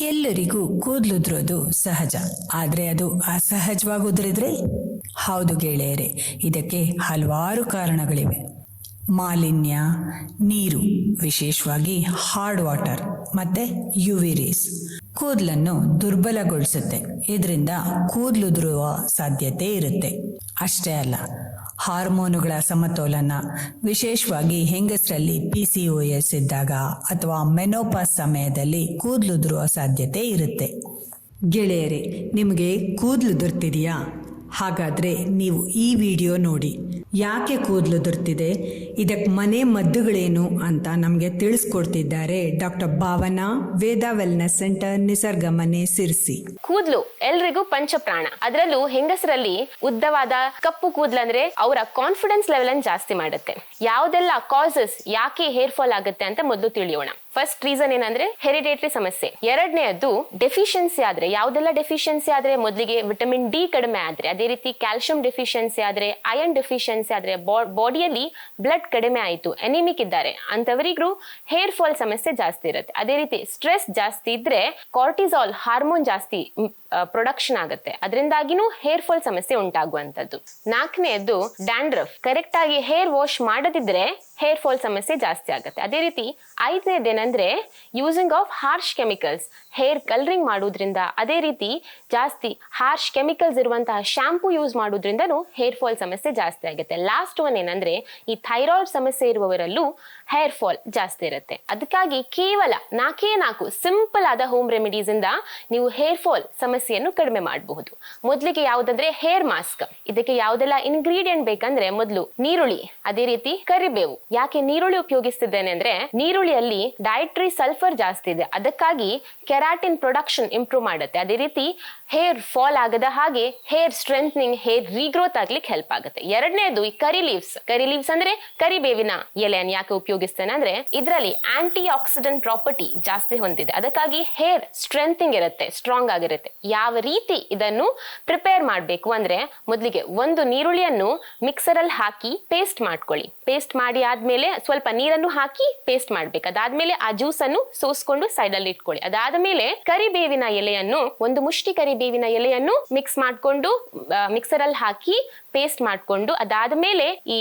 ಎಲ್ಲರಿಗೂ ಕೂದಲುದ್ರೋದು ಸಹಜ. ಆದರೆ ಅದು ಅಸಹಜವಾಗುದ್ರಿದ್ರೆ ಹೌದು ಗೆಳೆಯರೆ, ಇದಕ್ಕೆ ಹಲವಾರು ಕಾರಣಗಳಿವೆ. ಮಾಲಿನ್ಯ, ನೀರು, ವಿಶೇಷವಾಗಿ ಹಾರ್ಡ್ ವಾಟರ್ ಮತ್ತೆ ಯುವಿರೀಸ್ ಕೂದಲನ್ನು ದುರ್ಬಲಗೊಳಿಸುತ್ತೆ. ಇದರಿಂದ ಕೂದಲುದುರುವ ಸಾಧ್ಯತೆ ಇರುತ್ತೆ. ಅಷ್ಟೇ ಅಲ್ಲ ಹಾರ್ಮೋನುಗಳ ಸಮತೋಲನ. ವಿಶೇಷವಾಗಿ ಹೆಂಗಸರಲ್ಲಿ ಪಿ ಸಿ ಒ ಎಸ್ ಇದ್ದಾಗ ಅಥವಾ ಮೆನೋಪಾಸ್ ಸಮಯದಲ್ಲಿ ಕೂದಲುದುರುವ ಸಾಧ್ಯತೆ ಇರುತ್ತೆ. ಗೆಳೆಯರೇ, ನಿಮಗೆ ಕೂದಲು ದುರ್ತಿದೆಯಾ ಹಾಗಾದರೆ ನೀವು ಈ ವಿಡಿಯೋ ನೋಡಿ. ಯಾಕೆ ಕೂದಲು ದುರ್ತಿದೆ? ಇದಕ್ಕೆ ಮನೆ ಮದ್ದುಗಳೇನು ಅಂತ ನಮಗೆ ತಿಳಿಸ್ಕೊಡ್ತಿದ್ದಾರೆ doctor Bhavana, Veda wellness centre, Nisarga Mane, Sirsi. ಕೂದಲು ಎಲ್ರಿಗೂ ಪಂಚಪ್ರಾಣ. ಅದರಲ್ಲೂ ಹೆಂಗಸರಲ್ಲಿ ಉದ್ದವಾದ ಕಪ್ಪು ಕೂದ್ಲಂದ್ರೆ ಅವರ ಕಾನ್ಫಿಡೆನ್ಸ್ ಲೆವೆಲ್ ಜಾಸ್ತಿ ಮಾಡುತ್ತೆ. ಯಾವುದೆಲ್ಲ ಕಾಸಸ್ ಯಾಕೆ ಹೇರ್ ಫಾಲ್ ಆಗುತ್ತೆ ಅಂತ ಮೊದಲು ತಿಳಿಯೋಣ. ಫಸ್ಟ್ ರೀಸನ್ ಏನಂದ್ರೆ ಹೆರಿಡೇಟರಿ ಸಮಸ್ಯೆ. ಎರಡನೇದ್ದು ಡೆಫಿಷಿಯನ್ಸಿ ಆದ್ರೆ, ಯಾವ್ದೆಲ್ಲ ಡೆಫಿಷಿಯನ್ಸಿ ಆದ್ರೆ ಮೊದಲಿಗೆ ವಿಟಮಿನ್ ಡಿ ಕಡಿಮೆ ಆದ್ರೆ, ಅದೇ ರೀತಿ ಕ್ಯಾಲ್ಸಿಯಂ ಡೆಫಿಷಿಯನ್ಸಿ ಆದ್ರೆ ಐರನ್ ಡೆಫಿಷಿಯನ್ಸಿ ಆದ್ರೆ ಬಾಡಿಯಲ್ಲಿ ಬ್ಲಡ್ ಕಡಿಮೆ ಆಯಿತು ಎನಿಮಿಕ್ ಇದ್ದಾರೆ. ಅಂತವರಿಗೂ ಹೇರ್ ಫಾಲ್ ಸಮಸ್ಯೆ ಜಾಸ್ತಿ ಇರುತ್ತೆ. ಅದೇ ರೀತಿ ಸ್ಟ್ರೆಸ್ ಜಾಸ್ತಿ ಇದ್ರೆ ಕಾರ್ಟಿಸಾಲ್ ಹಾರ್ಮೋನ್ ಜಾಸ್ತಿ ಪ್ರೊಡಕ್ಷನ್ ಆಗುತ್ತೆ. ಅದರಿಂದಾಗಿನೂ ಹೇರ್ ಫಾಲ್ ಸಮಸ್ಯೆ ಉಂಟಾಗುವಂತದ್ದು ನಾಲ್ಕನೆಯದ್ದು ಡ್ಯಾಂಡ್ರಫ್ ಕರೆಕ್ಟ್ ಆಗಿ ಹೇರ್ ವಾಶ್ ಮಾಡದಿದ್ರೆ ಹೇರ್ ಫಾಲ್ ಸಮಸ್ಯೆ ಜಾಸ್ತಿ ಆಗುತ್ತೆ. ಅದೇ ರೀತಿ ಐದನೇದೇನೆಂದ್ರೆ using of harsh chemicals hair colouring ಮಾಡೋದ್ರಿಂದ ಅದೇ ರೀತಿ ಜಾಸ್ತಿ ಹಾರ್ಶ್ ಕೆಮಿಕಲ್ಸ್ ಇರುವಂತಹ ಶಾಂಪೂ ಯೂಸ್ ಮಾಡೋದ್ರಿಂದನೂ ಹೇರ್ ಫಾಲ್ ಸಮಸ್ಯೆ ಜಾಸ್ತಿ ಆಗುತ್ತೆ. ಲಾಸ್ಟ್ ಒನ್ ಏನಂದ್ರೆ ಈ ಥೈರಾಯ್ಡ್ ಸಮಸ್ಯೆ ಇರುವವರಲ್ಲೂ ಹೇರ್ ಫಾಲ್ ಜಾಸ್ತಿ ಇರುತ್ತೆ. ಅದಕ್ಕಾಗಿ ಕೇವಲ ನಾಲ್ಕೇ ನಾಲ್ಕು ಸಿಂಪಲ್ ಆದ ಹೋಮ್ ರೆಮಿಡೀಸ್ ಇಂದ ನೀವು ಹೇರ್ ಫಾಲ್ ಸಮಸ್ಯೆಯನ್ನು ಕಡಿಮೆ ಮಾಡಬಹುದು. ಮೊದಲಿಗೆ ಯಾವುದಂದ್ರೆ ಹೇರ್ ಮಾಸ್ಕ್ ಇದಕ್ಕೆ ಯಾವುದೆಲ್ಲ ಇಂಗ್ರೀಡಿಯೆಂಟ್ ಬೇಕಂದ್ರೆ ಮೊದಲು ನೀರುಳ್ಳಿ, ಅದೇ ರೀತಿ ಕರಿಬೇವು. ಯಾಕೆ ನೀರುಳ್ಳಿ ಉಪಯೋಗಿಸ್ತಿದ್ದೇನೆ ಅಂದ್ರೆ ನೀರುಳ್ಳಿಯಲ್ಲಿ ಡಯಟ್ರಿ ಸಲ್ಫರ್ ಜಾಸ್ತಿ ಇದೆ. ಅದಕ್ಕಾಗಿ ಕೆರಾಟಿನ್ ಪ್ರೊಡಕ್ಷನ್ ಇಂಪ್ರೂವ್ ಮಾಡುತ್ತೆ. ಅದೇ ರೀತಿ ಹೇರ್ ಫಾಲ್ ಆಗದ ಹಾಗೆ ಹೇರ್ ಸ್ಟ್ರೆಂಥನಿಂಗ್ ಹೇರ್ ರೀಗ್ರೋತ್ ಆಗ್ಲಿಕ್ಕೆ ಹೆಲ್ಪ್ ಆಗುತ್ತೆ. ಎರಡನೇದು ಈ ಕರಿ ಲೀವ್ಸ್ ಕರಿ ಲೀವ್ಸ್ ಅಂದ್ರೆ ಕರಿಬೇವಿನ ಎಲೆಯನ್ನು ಯಾಕೆ ಉಪಯೋಗಿಸ್ತೇನೆ ಅಂದ್ರೆ ಇದರಲ್ಲಿ ಆಂಟಿ ಆಕ್ಸಿಡೆಂಟ್ ಪ್ರಾಪರ್ಟಿ ಜಾಸ್ತಿ ಹೊಂದಿದೆ. ಅದಕ್ಕಾಗಿ ಹೇರ್ ಸ್ಟ್ರೆಂಥಿಂಗ್ ಇರುತ್ತೆ ಸ್ಟ್ರಾಂಗ್ ಆಗಿರುತ್ತೆ. ಯಾವ ರೀತಿ ಇದನ್ನು ಪ್ರಿಪೇರ್ ಮಾಡಬೇಕು ಅಂದ್ರೆ ಮೊದಲಿಗೆ ಒಂದು ನೀರುಳ್ಳಿಯನ್ನು ಮಿಕ್ಸರ್ ಅಲ್ಲಿ ಹಾಕಿ ಪೇಸ್ಟ್ ಮಾಡ್ಕೊಳ್ಳಿ. ಪೇಸ್ಟ್ ಮಾಡಿ ಆದ್ಮೇಲೆ ಸ್ವಲ್ಪ ನೀರನ್ನು ಹಾಕಿ ಪೇಸ್ಟ್ ಮಾಡ್ಬೇಕು. ಅದಾದ್ಮೇಲೆ ಆ ಜ್ಯೂಸ್ ಅನ್ನು ಸೋಸ್ಕೊಂಡು ಸೈಡ್ ಅಲ್ಲಿ ಇಟ್ಕೊಳ್ಳಿ. ಅದಾದ್ಮೇಲೆ ಕರಿಬೇವಿನ ಎಲೆಯನ್ನು ಒಂದು ಮುಷ್ಟಿ ಕರಿಬೇವಿನ ಎಲೆಯನ್ನು ಮಿಕ್ಸ್ ಮಾಡ್ಕೊಂಡು ಮಿಕ್ಸರ್ ಅಲ್ಲಿ ಹಾಕಿ ಪೇಸ್ಟ್ ಮಾಡ್ಕೊಂಡು ಅದಾದ್ಮೇಲೆ ಈ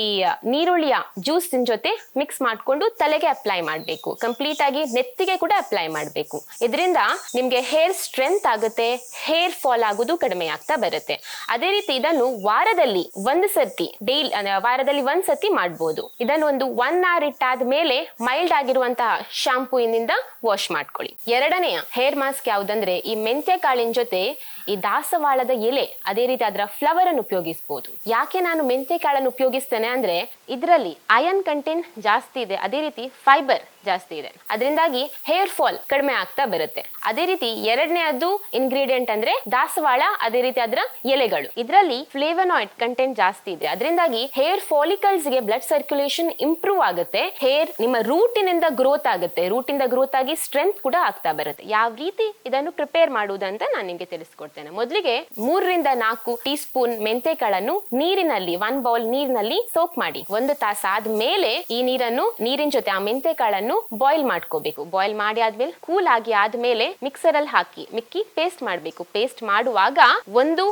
ನೀರುಳ್ಳಿಯ ಜ್ಯೂಸ್ ಜೊತೆ ಮಿಕ್ಸ್ ಮಾಡ್ಕೊಂಡು ತಲೆಗೆ ಅಪ್ಲೈ ಮಾಡಬೇಕು. ಕಂಪ್ಲೀಟ್ ಆಗಿ ನೆತ್ತಿಗೆ ಕೂಡ ಅಪ್ಲೈ ಮಾಡಬೇಕು. ಇದರಿಂದ ನಿಮ್ಗೆ ಹೇರ್ ಸ್ಟ್ರೆಂತ್ ಆಗುತ್ತೆ ಹೇರ್ ಫಾಲ್ ಆಗೋದು ಕಡಿಮೆ ಆಗ್ತಾ ಬರುತ್ತೆ. ಅದೇ ರೀತಿ ಇದನ್ನು ವಾರದಲ್ಲಿ ಒಂದು ಸರ್ತಿ ಡೈಲಿ ವಾರದಲ್ಲಿ ಒಂದ್ ಸತಿ ಮಾಡಬಹುದು ಇದನ್ನು ಒಂದು ಒನ್ ಅವರ್ ಇಟ್ಟಾದ ಮೇಲೆ ಮೈಲ್ಡ್ ಆಗಿರುವಂತಹ ಶಾಂಪೂನಿಂದ ವಾಶ್ ಮಾಡ್ಕೊಳ್ಳಿ. ಎರಡನೆಯ ಹೇರ್ ಮಾಸ್ಕ್ ಯಾವುದಂದ್ರೆ ಈ ಮೆಂತ್ಯ ಕಾಳಿನ ಜೊತೆ ಈ ದಾಸವಾಳದ ಎಲೆ ಅದೇ ರೀತಿ ಅದರ ಫ್ಲವರ್ ಅನ್ನು ಉಪಯೋಗಿಸಬಹುದು ಯಾಕೆ ನಾನು ಮೆಂತೆ ಕಾಳನ್ನು ಉಪಯೋಗಿಸ್ತೇನೆ ಅಂದ್ರೆ, ಇದರಲ್ಲಿ ಅಯನ್ ಕಂಟೆಂಟ್ ಜಾಸ್ತಿ ಇದೆ. ಅದೇ ರೀತಿ ಫೈಬರ್ ಜಾಸ್ತಿ ಇದೆ. ಅದರಿಂದಾಗಿ ಹೇರ್ ಫಾಲ್ ಕಡಿಮೆ ಆಗ್ತಾ ಬರುತ್ತೆ. ಅದೇ ರೀತಿ ಎರಡನೇದ್ದು ಇಂಗ್ರೀಡಿಯೆಂಟ್ ಅಂದ್ರೆ ದಾಸವಾಳ, ಅದೇ ರೀತಿ ಅದರ ಎಲೆಗಳು. ಇದರಲ್ಲಿ ಫ್ಲೇವನಾಯ್ಡ್ ಕಂಟೆಂಟ್ ಜಾಸ್ತಿ ಇದೆ. ಅದರಿಂದಾಗಿ ಹೇರ್ ಫಾಲಿಕಲ್ಸ್ಗೆ ಬ್ಲಡ್ ಸರ್ಕ್ಯುಲೇಷನ್ ಇಂಪ್ರೂವ್ ಆಗುತ್ತೆ. ಹೇರ್ ನಿಮ್ಮ ರೂಟಿನಿಂದ ಗ್ರೋತ್ ಆಗುತ್ತೆ. ರೂಟಿಂದ ಗ್ರೋತ್ ಆಗಿ ಸ್ಟ್ರೆಂತ್ ಕೂಡ ಆಗ್ತಾ ಬರುತ್ತೆ. ಯಾವ ರೀತಿ ಇದನ್ನು ಪ್ರಿಪೇರ್ ಮಾಡುವುದಂತ ನಾನು ನಿಮಗೆ ತಿಳಿಸ್ಕೊಡ್ತೇನೆ. ಮೊದಲಿಗೆ ಮೂರರಿಂದ ನಾಲ್ಕು ಟೀ ಸ್ಪೂನ್ ಮೆಂತೆಕಾಳನ್ನು ನೀರಿನಲ್ಲಿ ಒನ್ ಬೌಲ್ ನೀರಿನಲ್ಲಿ ಸೋಕ್ ಮಾಡಿ. ಒಂದು ತಾಸು ಆದ್ಮೇಲೆ ಈ ನೀರನ್ನು, ನೀರಿನ ಜೊತೆ ಆ ಮೆಂತೆಕಾಳನ್ನು ಬಾಯ್ಲ್ ಮಾಡ್ಕೋಬೇಕು. ಬಾಯ್ಲ್ ಮಾಡಿ ಆದ್ಮೇಲೆ ಕೂಲ್ ಆಗಿ ಆದ್ಮೇಲೆ ಮಿಕ್ಸರ್ ಅಲ್ಲಿ ಹಾಕಿ, ಮಿಕ್ಕಿ ಪೇಸ್ಟ್ ಮಾಡಬೇಕು. ಪೇಸ್ಟ್ ಮಾಡುವಾಗ ಒಂದು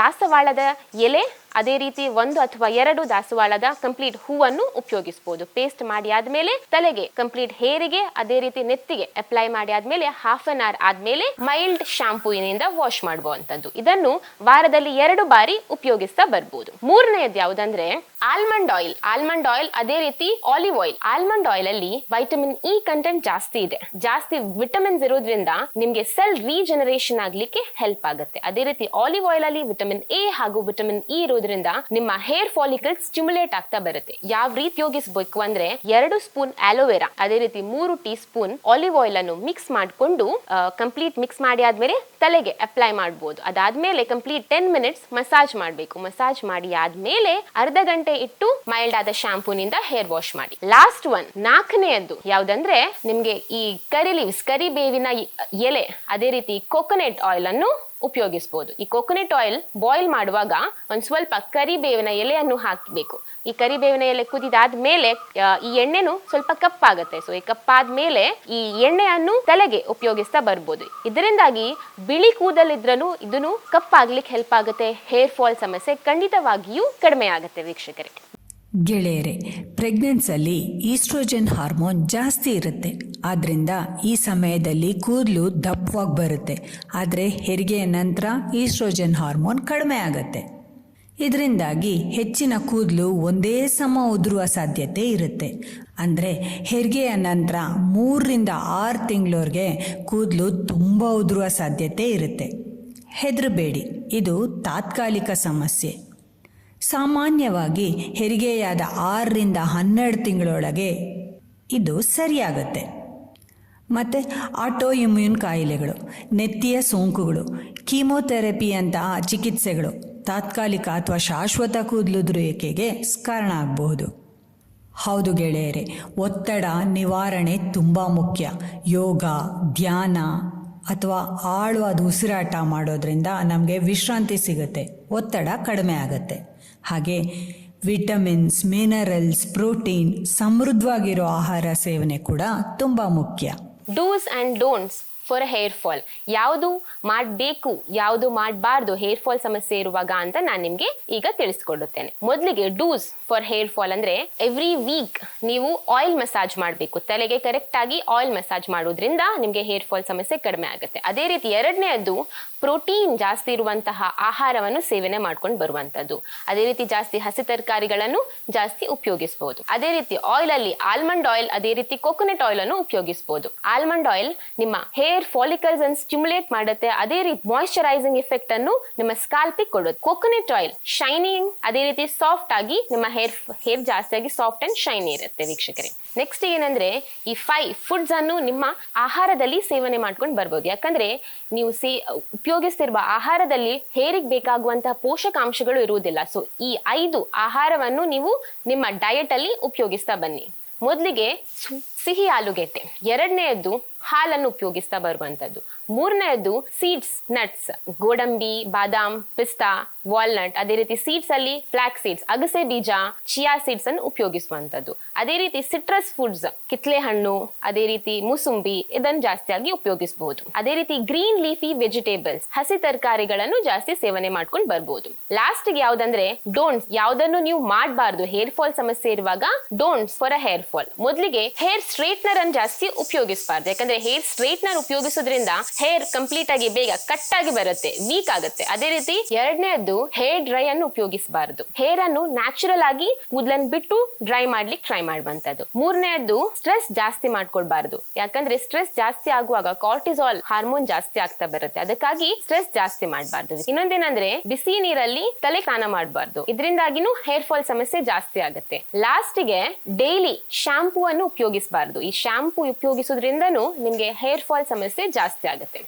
ದಾಸವಾಳದ ಎಲೆ ಅದೇ ರೀತಿ ಒಂದು ಅಥವಾ ಎರಡು ದಾಸವಾಳದ ಕಂಪ್ಲೀಟ್ ಹೂವನ್ನು ಉಪಯೋಗಿಸಬಹುದು ಪೇಸ್ಟ್ ಮಾಡಿ ಆದ್ಮೇಲೆ ತಲೆಗೆ ಕಂಪ್ಲೀಟ್ ಹೇರಿಗೆ, ಅದೇ ರೀತಿ ನೆತ್ತಿಗೆ ಅಪ್ಲೈ ಮಾಡಿ ಆದ್ಮೇಲೆ ಹಾಫ್ ಅನ್ ಅವರ್ ಆದ್ಮೇಲೆ ಮೈಲ್ಡ್ ಶಾಂಪೂನಿಂದ ವಾಶ್ ಮಾಡುವಂತದ್ದು ಇದನ್ನು ವಾರದಲ್ಲಿ ಎರಡು ಬಾರಿ ಉಪಯೋಗಿಸ್ತಾ ಬರ್ಬೋದು. ಮೂರನೆಯದು ಯಾವುದಂದ್ರೆ ಆಲ್ಮಂಡ್ ಆಯಿಲ್ ಆಲ್ಮಂಡ್ ಆಯಿಲ್ ಅದೇ ರೀತಿ ಆಲಿವ್ ಆಯಿಲ್ ಆಲ್ಮಂಡ್ ಆಯಿಲ್ ಅಲ್ಲಿ ವೈಟಮಿನ್ ಇ ಕಂಟೆಂಟ್ ಜಾಸ್ತಿ ಇದೆ. ಜಾಸ್ತಿ ವಿಟಮಿನ್ಸ್ ಇರೋದ್ರಿಂದ ನಿಮ್ಗೆ ಸೆಲ್ ರೀಜನರೇಷನ್ ಆಗ್ಲಿಕ್ಕೆ ಹೆಲ್ಪ್ ಆಗುತ್ತೆ. ಅದೇ ರೀತಿ ಆಲಿವ್ ಆಯಿಲ್ ಅಲ್ಲಿ ವಿಟಮಿನ್ ಎ ಹಾಗೂ ವಿಟಮಿನ್ ಇ ಇರೋದ್ರಿಂದ ನಿಮ್ಮ ಹೇರ್ ಫಾಲಿಕಲ್ ಸ್ಟಿಮ್ಯುಲೇಟ್ ಆಗ್ತಾ ಬರುತ್ತೆ. ಯಾವ ರೀತಿ ಯೋಗಿಸ್ಬೇಕು ಅಂದ್ರೆ ಎರಡು ಸ್ಪೂನ್ ಆಲೋವೆರಾ ಅದೇ ರೀತಿ ಮೂರು ಟೀ ಸ್ಪೂನ್ ಆಲಿವ್ ಆಯಿಲ್ ಅನ್ನು ಮಿಕ್ಸ್ ಮಾಡಿಕೊಂಡು ಕಂಪ್ಲೀಟ್ ಮಿಕ್ಸ್ ಮಾಡಿ ಆದ್ಮೇಲೆ ತಲೆಗೆ ಅಪ್ಲೈ ಮಾಡಬಹುದು ಅದಾದ್ಮೇಲೆ ಕಂಪ್ಲೀಟ್ ಟೆನ್ ಮಿನಿಟ್ಸ್ ಮಸಾಜ್ ಮಾಡಬೇಕು. ಮಸಾಜ್ ಮಾಡಿ ಆದ್ಮೇಲೆ ಅರ್ಧ ಗಂಟೆ ಇಟ್ಟು ಮೈಲ್ಡ್ ಆದ ಶಾಂಪೂನಿಂದ ಹೇರ್ ವಾಶ್ ಮಾಡಿ. ಲಾಸ್ಟ್ ಒನ್ ನಾಲ್ಕನೆಯದ್ದು ಯಾವ್ದಂದ್ರೆ ನಿಮ್ಗೆ ಈ ಕರಿ ಲೀವ್ಸ್ ಕರಿಬೇವಿನ ಎಲೆ, ಅದೇ ರೀತಿ ಕೊಕೊನೆಟ್ ಆಯಿಲ್ ಅನ್ನು ಉಪಯೋಗಿಸಬಹುದು ಈ ಕೊಕೊನೆಟ್ ಆಯಿಲ್ ಬಾಯ್ಲ್ ಮಾಡುವಾಗ ಒಂದು ಸ್ವಲ್ಪ ಕರಿಬೇವಿನ ಎಲೆಯನ್ನು ಹಾಕಬೇಕು. ಈ ಕರಿಬೇವಿನ ಎಲೆ ಕುದಿದಾದ ಮೇಲೆ ಈ ಎಣ್ಣೆನು ಸ್ವಲ್ಪ ಕಪ್ಪಾಗುತ್ತೆ. ಸೊ ಈ ಕಪ್ಪಾದ ಮೇಲೆ ಈ ಎಣ್ಣೆಯನ್ನು ತಲೆಗೆ ಉಪಯೋಗಿಸ್ತಾ ಬರ್ಬೋದು. ಇದರಿಂದಾಗಿ ಬಿಳಿ ಕೂದಲಿದ್ರೂ ಇದನ್ನು ಕಪ್ಪಾಗ್ಲಿಕ್ಕೆ ಹೆಲ್ಪ್ ಆಗುತ್ತೆ. ಹೇರ್ ಫಾಲ್ ಸಮಸ್ಯೆ ಖಂಡಿತವಾಗಿಯೂ ಕಡಿಮೆ ಆಗುತ್ತೆ ವೀಕ್ಷಕರಿಗೆ ಗೆಳೆಯರೆ ಪ್ರೆಗ್ನೆನ್ಸಲ್ಲಿ ಈಸ್ಟ್ರೋಜನ್ ಹಾರ್ಮೋನ್ ಜಾಸ್ತಿ ಇರುತ್ತೆ. ಆದ್ದರಿಂದ ಈ ಸಮಯದಲ್ಲಿ ಕೂದಲು ದಪ್ಪವಾಗಿ ಬರುತ್ತೆ. ಆದರೆ ಹೆರಿಗೆಯ ನಂತರ ಈಸ್ಟ್ರೋಜನ್ ಹಾರ್ಮೋನ್ ಕಡಿಮೆ ಆಗುತ್ತೆ. ಇದರಿಂದಾಗಿ ಹೆಚ್ಚಿನ ಕೂದಲು ಒಂದೇ ಸಮ ಉದುರುವ ಸಾಧ್ಯತೆ ಇರುತ್ತೆ. ಅಂದರೆ ಹೆರಿಗೆಯ ನಂತರ ಮೂರರಿಂದ ಆರು ತಿಂಗಳವರೆಗೆ ಕೂದಲು ತುಂಬ ಉದುರುವ ಸಾಧ್ಯತೆ ಇರುತ್ತೆ. ಹೆದರಬೇಡಿ, ಇದು ತಾತ್ಕಾಲಿಕ ಸಮಸ್ಯೆ. ಸಾಮಾನ್ಯವಾಗಿ ಹೆರಿಗೆಯಾದ ಆರರಿಂದ ಹನ್ನೆರಡು ತಿಂಗಳೊಳಗೆ ಇದು ಸರಿಯಾಗತ್ತೆ. ಮತ್ತು ಆಟೋ ಇಮ್ಯೂನ್ ಕಾಯಿಲೆಗಳು, ನೆತ್ತಿಯ ಸೋಂಕುಗಳು ಕೀಮೋಥೆರಪಿಯಂತಹ ಚಿಕಿತ್ಸೆಗಳು ತಾತ್ಕಾಲಿಕ ಅಥವಾ ಶಾಶ್ವತ ಕೂದಲುದುರುವಿಕೆಗೆ ಕಾರಣ ಆಗಬಹುದು. ಹೌದು ಗೆಳೆಯರೆ, ಒತ್ತಡ, ನಿವಾರಣೆ ತುಂಬ ಮುಖ್ಯ. ಯೋಗ, ಧ್ಯಾನ ಅಥವಾ ಆಳವಾದ ಉಸಿರಾಟ ಮಾಡೋದ್ರಿಂದ ನಮಗೆ ವಿಶ್ರಾಂತಿ ಸಿಗುತ್ತೆ, ಒತ್ತಡ ಕಡಿಮೆ ಆಗುತ್ತೆ. ಹಾಗೆ ವಿಟಮಿನ್ಸ್, ಮಿನರಲ್ಸ್, ಪ್ರೋಟೀನ್, ಸಮೃದ್ಧವಾಗಿರೋ ಆಹಾರ ಸೇವನೆ ಕೂಡ ತುಂಬ ಮುಖ್ಯ. Do's and don'ts for hair fall ಯಾವುದು ಮಾಡಬೇಕು, ಯಾವುದು ಮಾಡಬಾರ್ದು ಹೇರ್ ಫಾಲ್ ಸಮಸ್ಯೆ ಇರುವಾಗ ಅಂತ ನಾನು ನಿಮಗೆ ಈಗ ತಿಳಿಸ್ಕೊಡುತ್ತೇನೆ. ಮೊದಲಿಗೆ ಡೂಸ್ ಫಾರ್ ಹೇರ್ ಫಾಲ್ ಅಂದ್ರೆ ಎವ್ರಿ ವೀಕ್ ನೀವು ಆಯಿಲ್ ಮಸಾಜ್ ಮಾಡಬೇಕು. ತಲೆಗೆ ಕರೆಕ್ಟ್ ಆಗಿ ಆಯಿಲ್ ಮಸಾಜ್ ಮಾಡೋದ್ರಿಂದ ನಿಮಗೆ ಹೇರ್ ಫಾಲ್ ಸಮಸ್ಯೆ ಕಡಿಮೆ ಆಗುತ್ತೆ. ಅದೇ ರೀತಿ ಎರಡನೇದು ಪ್ರೋಟೀನ್ ಜಾಸ್ತಿ ಇರುವಂತಹ ಆಹಾರವನ್ನು ಸೇವನೆ ಮಾಡ್ಕೊಂಡು ಬರುವಂತದ್ದು. ಅದೇ ರೀತಿ ಜಾಸ್ತಿ ಹಸಿ ತರಕಾರಿಗಳನ್ನು ಜಾಸ್ತಿ ಉಪಯೋಗಿಸಬಹುದು ಅದೇ ರೀತಿ ಆಯಿಲ್ ಅಲ್ಲಿ ಆಲ್ಮಂಡ್ ಆಯಿಲ್ ಅದೇ ರೀತಿ ಕೊಕೊನೆಟ್ ಆಯಿಲ್ ಅನ್ನು ಉಪಯೋಗಿಸಬಹುದು ಆಲ್ಮಂಡ್ ಆಯಿಲ್ ನಿಮ್ಮ ಹೇರ್ ಫಾಲಿಕಲ್ಸ್ ಅನ್ನು ಸ್ಟಿಮ್ಯುಲೇಟ್ ಮಾಡುತ್ತೆ. ಅದೇ ರೀತಿ ಮಾಯಿಶ್ಚರೈಸಿಂಗ್ ಎಫೆಕ್ಟ್ ಅನ್ನು ನಿಮ್ಮ ಸ್ಕಾಲ್ಪಿಗೆ ಕೊಡುತ್ತೆ. ಕೊಕೊನೆಟ್ ಆಯಿಲ್ ಶೈನಿಂಗ್ ಅದೇ ರೀತಿ ಸಾಫ್ಟ್ ಆಗಿ ನಿಮ್ಮ ಹೇರ್ ಹೇರ್ ಜಾಸ್ತಿಯಾಗಿ ಸಾಫ್ಟ್ ಅಂಡ್ ಶೈನಿ ಇರುತ್ತೆ ವೀಕ್ಷಕರೇ. ನೆಕ್ಸ್ಟ್ ಏನಂದ್ರೆ, ಈ ಫೈ ಫುಡ್ಸ್ ಅನ್ನು ನಿಮ್ಮ ಆಹಾರದಲ್ಲಿ ಸೇವನೆ ಮಾಡ್ಕೊಂಡು ಬರ್ಬೋದು. ಯಾಕಂದ್ರೆ ನೀವು ಸೇ, ಉಪಯೋಗಿಸ್ತಿರುವ ಆಹಾರದಲ್ಲಿ ಹೇರಿಗೆ ಬೇಕಾಗುವಂತಹ ಪೋಷಕಾಂಶಗಳು ಇರುವುದಿಲ್ಲ. ಸೊ ಈ ಐದು ಆಹಾರವನ್ನು ನೀವು ನಿಮ್ಮ ಡಯಟ್ ಅಲ್ಲಿ ಉಪಯೋಗಿಸ್ತಾ ಬನ್ನಿ. ಮೊದಲಿಗೆ ಸಿಹಿ ಆಲೂಗೆಡ್ಡೆ. ಎರಡನೆಯದ್ದು ಹಾಲನ್ನು ಉಪಯೋಗಿಸ್ತಾ ಬರುವಂತದ್ದು ಮೂರನೆಯದ್ದು ಸೀಡ್ಸ್ ನಟ್ಸ್ ಗೋಡಂಬಿ, ಬಾದಾಮ್, ಪಿಸ್ತಾ ವಾಲ್ನಟ್ ಅದೇ ರೀತಿ ಸೀಡ್ಸ್ ಅಲ್ಲಿ ಫ್ಲಾಕ್ ಸೀಡ್ಸ್ ಅಗಸೆ ಬೀಜ ಚಿಯಾ ಸೀಡ್ಸ್ ಅನ್ನು ಉಪಯೋಗಿಸುವಂತದ್ದು ಅದೇ ರೀತಿ ಸಿಟ್ರಸ್ ಫುಡ್ಸ್ ಕಿತ್ಲೆ ಹಣ್ಣು, ಅದೇ ರೀತಿ ಮುಸುಂಬಿ ಇದನ್ನು ಜಾಸ್ತಿಯಾಗಿ ಉಪಯೋಗಿಸಬಹುದು ಅದೇ ರೀತಿ ಗ್ರೀನ್ ಲೀಫಿ ವೆಜಿಟೇಬಲ್ಸ್ ಹಸಿ ತರಕಾರಿಗಳನ್ನು ಜಾಸ್ತಿ ಸೇವನೆ ಮಾಡ್ಕೊಂಡು ಬರ್ಬೋದು. ಲಾಸ್ಟ್ ಯಾವ್ದಂದ್ರೆ ಡೋಂಟ್ಸ್ ಯಾವ್ದನ್ನು ನೀವು ಮಾಡಬಾರ್ದು. ಹೇರ್ ಫಾಲ್ ಸಮಸ್ಯೆ ಇರುವಾಗ don'ts for a hair fall ಮೊದಲಿಗೆ ಹೇರ್ ಸ್ಟ್ರೇಟ್ನರ್ ಅನ್ನು ಜಾಸ್ತಿ ಉಪಯೋಗಿಸಬಾರ್ದು. ಯಾಕಂದ್ರೆ ಹೇರ್ ಸ್ಟ್ರೇಟ್ನರ್ ಉಪಯೋಗಿಸೋದ್ರಿಂದ ಹೇರ್ ಕಂಪ್ಲೀಟ್ ಆಗಿ ಬೇಗ ಕಟ್ ಆಗಿ ಬರುತ್ತೆ ವೀಕ್ ಆಗುತ್ತೆ. ಅದೇ ರೀತಿ ಎರಡನೇದು ಹೇರ್ ಡ್ರೈ ಅನ್ನು ಉಪಯೋಗಿಸಬಾರದು. ಹೇರ್ ಅನ್ನು ನ್ಯಾಚುರಲ್ ಆಗಿ ಕೂದಲನ್ನು ಬಿಟ್ಟು ಡ್ರೈ ಮಾಡ್ಲಿಕ್ಕೆ ಟ್ರೈ ಮಾಡುವಂತದ್ದು ಮೂರನೇದು ಸ್ಟ್ರೆಸ್ ಜಾಸ್ತಿ ಮಾಡ್ಕೊಳ್ಬಾರ್ದು. ಯಾಕಂದ್ರೆ ಸ್ಟ್ರೆಸ್ ಜಾಸ್ತಿ ಆಗುವಾಗ ಕಾರ್ಟಿಸಾಲ್ ಹಾರ್ಮೋನ್ ಜಾಸ್ತಿ ಆಗ್ತಾ ಬರುತ್ತೆ. ಅದಕ್ಕಾಗಿ ಸ್ಟ್ರೆಸ್ ಜಾಸ್ತಿ ಮಾಡಬಾರ್ದು. ಇನ್ನೊಂದೇನಂದ್ರೆ ಬಿಸಿ ನೀರಲ್ಲಿ ತಲೆ ಸ್ನಾನ ಮಾಡಬಾರ್ದು. ಇದರಿಂದಾಗಿನೂ ಹೇರ್ ಫಾಲ್ ಸಮಸ್ಯೆ ಜಾಸ್ತಿ ಆಗುತ್ತೆ. ಲಾಸ್ಟ್ಗೆ ಡೈಲಿ ಶಾಂಪೂ ಅನ್ನು ಉಪಯೋಗಿಸಬಾರ್ದು. ಈ ಶ್ಯಾಂಪು ಉಪಯೋಗಿಸೋದ್ರಿಂದನೂ ನಿಮಗೆ ಹೇರ್ ಫಾಲ್ ಸಮಸ್ಯೆ ಜಾಸ್ತಿ ಆಗುತ್ತೆ.